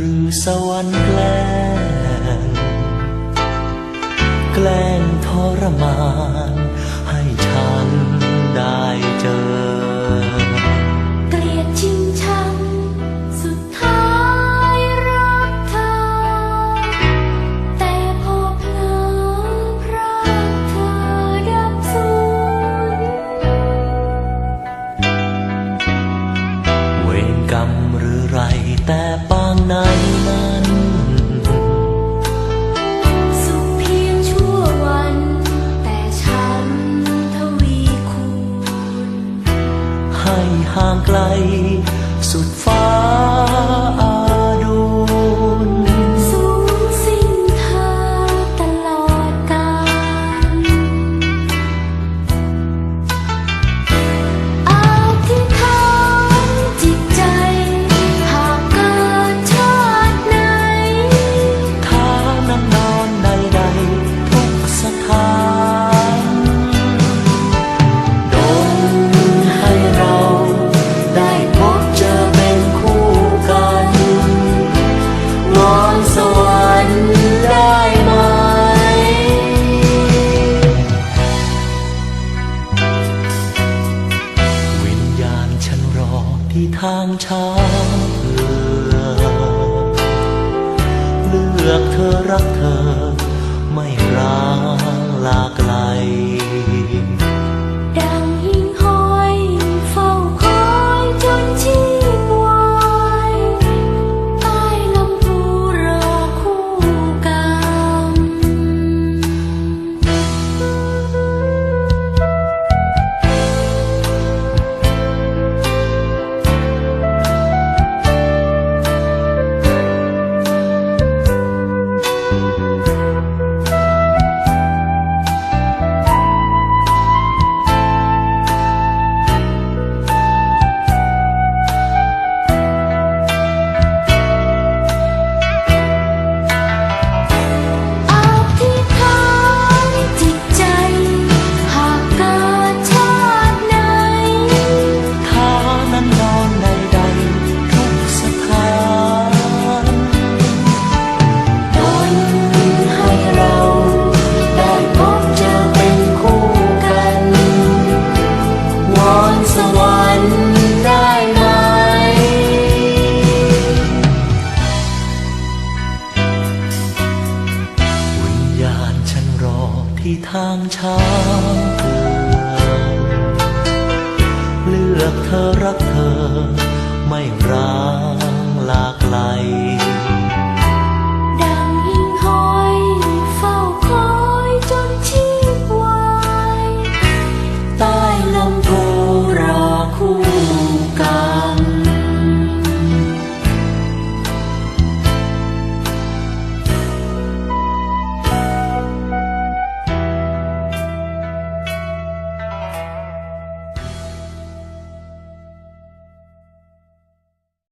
รือสวรรค์แกล้ง แกล้งทรมาน ให้ฉันได้เจอ เกลียดชิงชังสุดท้ายรักเธอ แต่พอเพลอพรากเธอดับสูญเวรกรรมหรือไรแต่ ห่างไกล ที่ทางช้างเผือกเลือกเธอรักเธอ ไม่ร้างลากางช้างเผือกเลือกเธอรักเธอ ไม่ร้างลาไกล